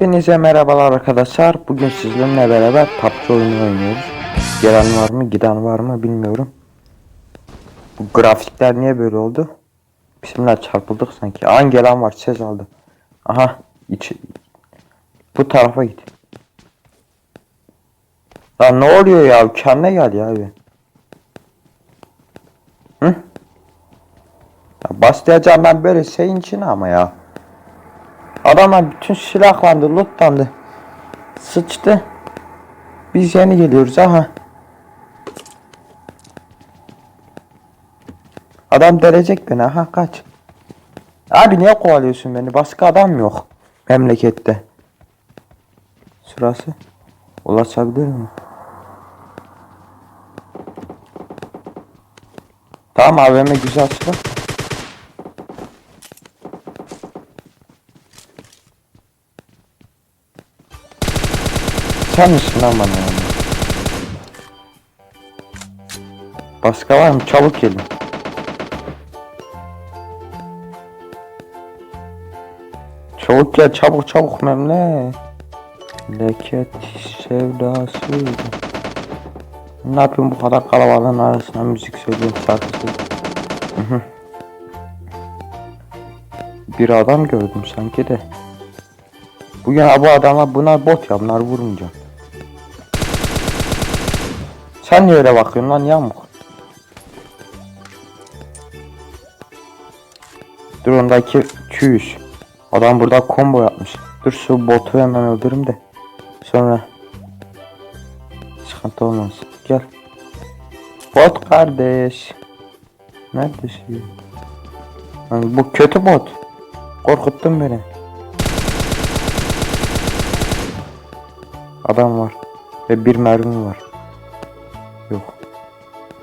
Hepinize merhabalar arkadaşlar. Bugün sizinle beraber PUBG oyunu oynuyoruz. Gelen var mı, giden var mı bilmiyorum. Bu grafikler niye böyle oldu? Bismillah çarpıldık sanki. An gelen var, ses aldı. Aha, içi. Bu tarafa git. Lan ne oluyor ya? Kendine gel ya abi. Hı? Ya başlayacağım ben böyle şeyin içine ama ya. Adamlar bütün silahlandı, lootlandı. Sıçtı. Biz yeni geliyoruz aha. Adam delecek beni aha kaç. Abi niye kovalıyorsun beni? Başka adam yok. Memlekette. Sırası. Ulaşabilir mi? Tamam AVM güzel silah. Sen misin lan bana yani? Başka var mı? Çabuk gelin. Çabuk gel çabuk çabuk memle. Leket sevdasıydı. Ne yapayım bu kadar kalabalığın arasında müzik söylüyorum şarkı. Bir adam gördüm sanki de. Bugün bu adamlar bunlar bot ya bunlar vurmayacağım. Sen niye öyle bakıyorsun lan yamuk? Dur ondaki çüş. Adam burada combo yapmış. Dur şu botu hemen öldürürüm de. Sonra sıkıntı olmaz. Gel. Bot kardeş. Neredesin? Lan bu kötü bot. Korkuttun beni. Adam var. Ve bir mermi var.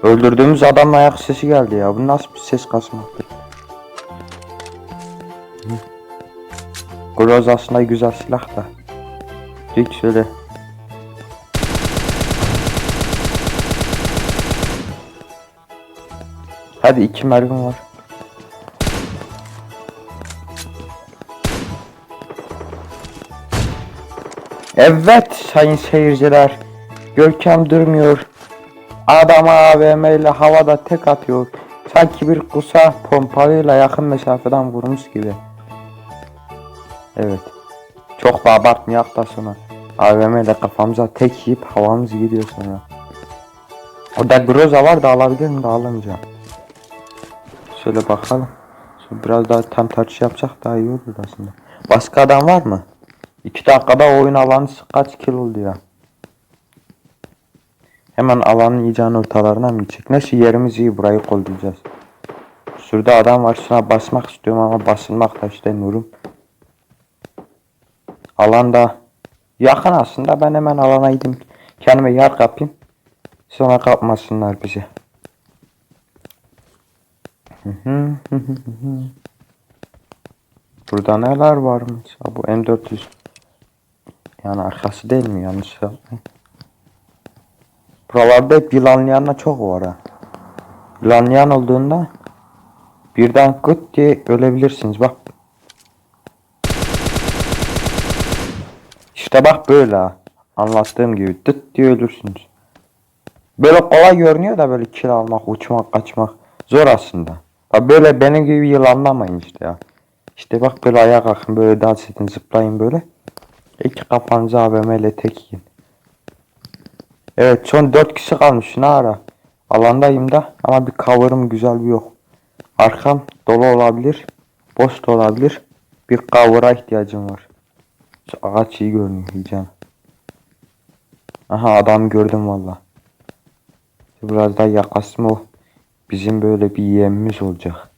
Öldürdüğümüz adamın ayak sesi geldi ya. Bu nasıl bir ses kasmaktır? Groz aslında güzel silah da. Hiç şöyle. Hadi iki mermi var. Evet sayın seyirciler. Görkem durmuyor. Adam AVM ile havada tek atıyor. Sanki bir kusa pompalıyla yakın mesafeden vurmuş gibi. Evet. Çok da abartmayak da sonra. AVM ile kafamıza tek yiyip havamız gidiyor sonra. O da groza var da alabilirim de alamayacağım. Şöyle bakalım. Şimdi biraz daha tam tartış yapacak daha iyi olur aslında. Başka adam var mı? 2 dakikada oyun alanı kaç kill oldu? Hemen alanın iyice ortalarına mı gidecek? Neyse yerimiz iyi burayı kollayacağız. Şurada adam var şuna basmak istiyorum ama basılmak da istemiyorum. Alanda yakın aslında ben hemen alana gideyim. Kendime yer kapayım. Sonra kapmasınlar bizi. Burada neler varmış? Ha, bu M400 yani arkası değil mi yanlış yapmayın. Buralarda hep yılanlayanla çok var ha. Yılanlayan olduğunda birden kıt diye ölebilirsiniz bak. İşte bak böyle ha. Anlattığım gibi tıt diye ölürsünüz. Böyle kolay görünüyor da böyle kill almak, uçmak, kaçmak zor aslında. Ha böyle benim gibi yılanlamayın işte ya. İşte bak böyle ayağa kalkın böyle dans edin zıplayın böyle. İki kafanızı AVM ile tek yiyin. Evet son 4 kişi kalmış ne ara. Alandayım da ama bir cover'ım güzel bir yok. Arkam dolu olabilir. Boş da olabilir. Bir cover'a ihtiyacım var. Şu ağaç iyi görünüyor diyeceğim. Aha adam gördüm valla. Biraz daha yaklaşsın o. Bizim böyle bir yemimiz olacak.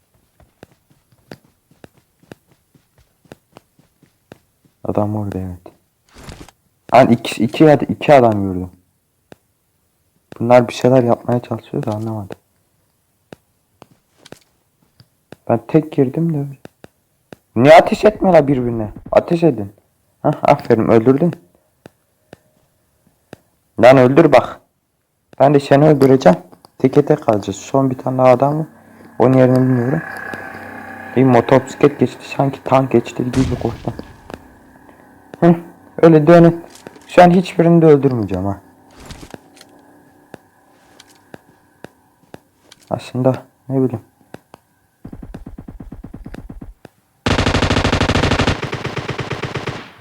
Adam orada evet. Hani iki, iki, iki adam gördüm. Bunlar bir şeyler yapmaya çalışıyor da anlamadım. Ben tek girdim de. Niye ateş etmiyorlar birbirine? Ateş edin. Hah aferin öldürdün. Lan öldür bak. Ben de seni öldüreceğim. Teke tek kalacağız. Son bir tane daha adam var. Onun yerini bilmiyorum. Bir motosiklet geçti sanki tank geçti gibi korktum. Hı. Öyle dönün. Şu an hiçbirini de öldürmeyeceğim ha. Aslında ne bileyim.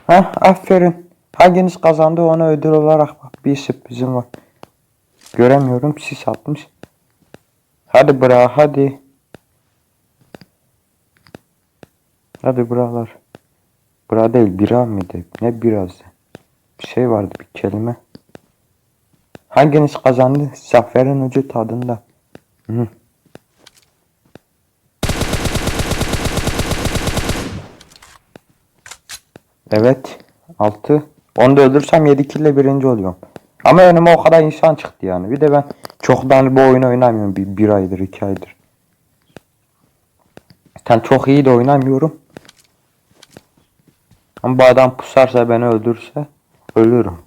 Ha aferin. Hanginiz kazandı ona ödül olarak bak bir sürprizim var. Göremiyorum sis atmış. Hadi bra hadi. Hadi bralar. Bra değil bira mıydı? Ne birazdı? Bir şey vardı bir kelime. Hanginiz kazandı? Zaferin ucu tadında. Hı. Evet. 6. Onu da öldürsem 7 kill ile birinci oluyorum. Ama önüme o kadar insan çıktı yani. Bir de ben çoktan bu oyunu oynamıyorum. Bir, bir aydır, iki aydır. Zaten çok iyi de oynamıyorum. Ama bu adam pusarsa beni öldürürse ölürüm.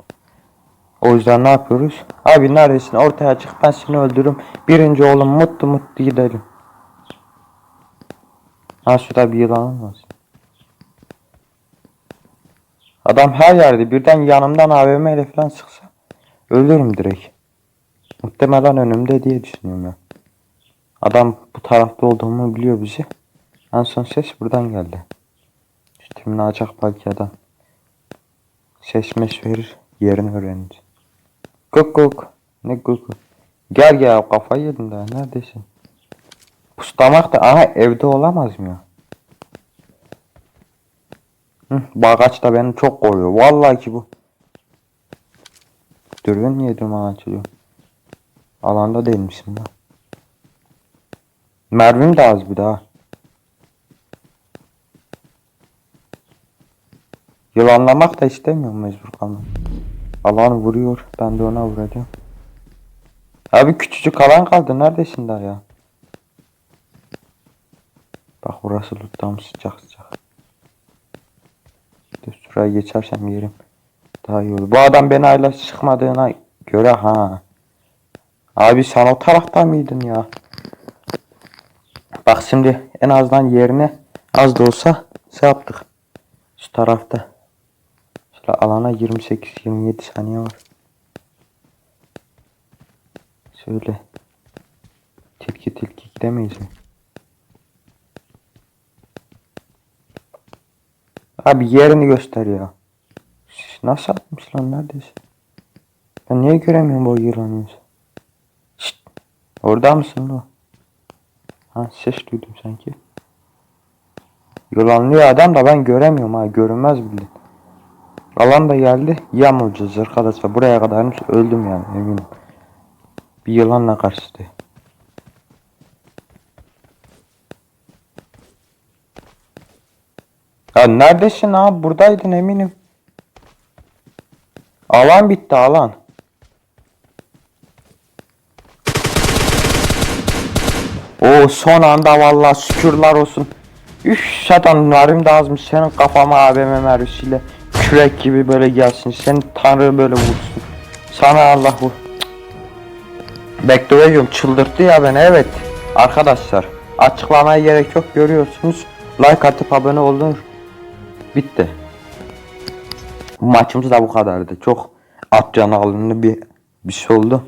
O yüzden ne yapıyoruz? Abi neredesin? Ortaya çık ben seni öldürürüm. Birinci oğlum mutlu mutlu gidelim. Ha şurada bir yılan olmasın. Adam her yerde birden yanımdan AVM ile falan sıksa ölürüm direkt. Muhtemelen önümde diye düşünüyorum ya. Adam bu tarafta olduğumu biliyor bizi. En son ses buradan geldi. Üstümünü açacak belki adam. Ses mes verir yerini öğrenir. Kuk kuk. Ne kuk kuk. Gel gel kafayı yedim daha neredesin? Puslamak da aha evde olamaz mı ya? Hı, Bagaç da beni çok koruyor. Vallahi ki bu. Dürbün niye duman açılıyor? Alanda değilmişim da. Mermim de az bir daha. Yılanlamak da istemiyorum mecbur kalmam. Alan vuruyor. Ben de ona vuracağım. Abi küçücük alan kaldı. Neredesin daha ya? Bak burası loot'tan sıcak sıcak. Dur şuraya geçersem yerim. Daha iyi olur. Bu adam beni hala sıkmadığına göre ha. Abi sen o tarafta mıydın ya? Bak şimdi en azından yerine az da olsa şey yaptık. Şu tarafta. Şöyle alana 28-27 saniye var. Şöyle. Tilki tilki gidemeyiz mi? Abi yerini göster ya. Şş, Nasıl atmış lan neredesin? Ben niye göremiyorum bu yılanı? Orada mısın lan? Ha ses duydum sanki. Yılanlıyor adam da ben göremiyorum ha görünmez bile. Alan da geldi yamayacağız arkadaşlar buraya kadarmış öldüm yani eminim. Bir yılanla karşılaştı. Ya neredesin abi buradaydın eminim. Alan bitti alan. O son anda vallahi şükürler olsun. Üf şatan narim de azmış senin kafama AVM mermisiyle kürek gibi böyle gelsin. Seni tanrı böyle vursun. Sana Allah bu. Bekliyorum çıldırttı ya beni evet. Arkadaşlar açıklamaya gerek yok görüyorsunuz. Like atıp abone olun. Bitti. Maçımız da bu kadardı. Çok at canı alındı bir bir şey oldu.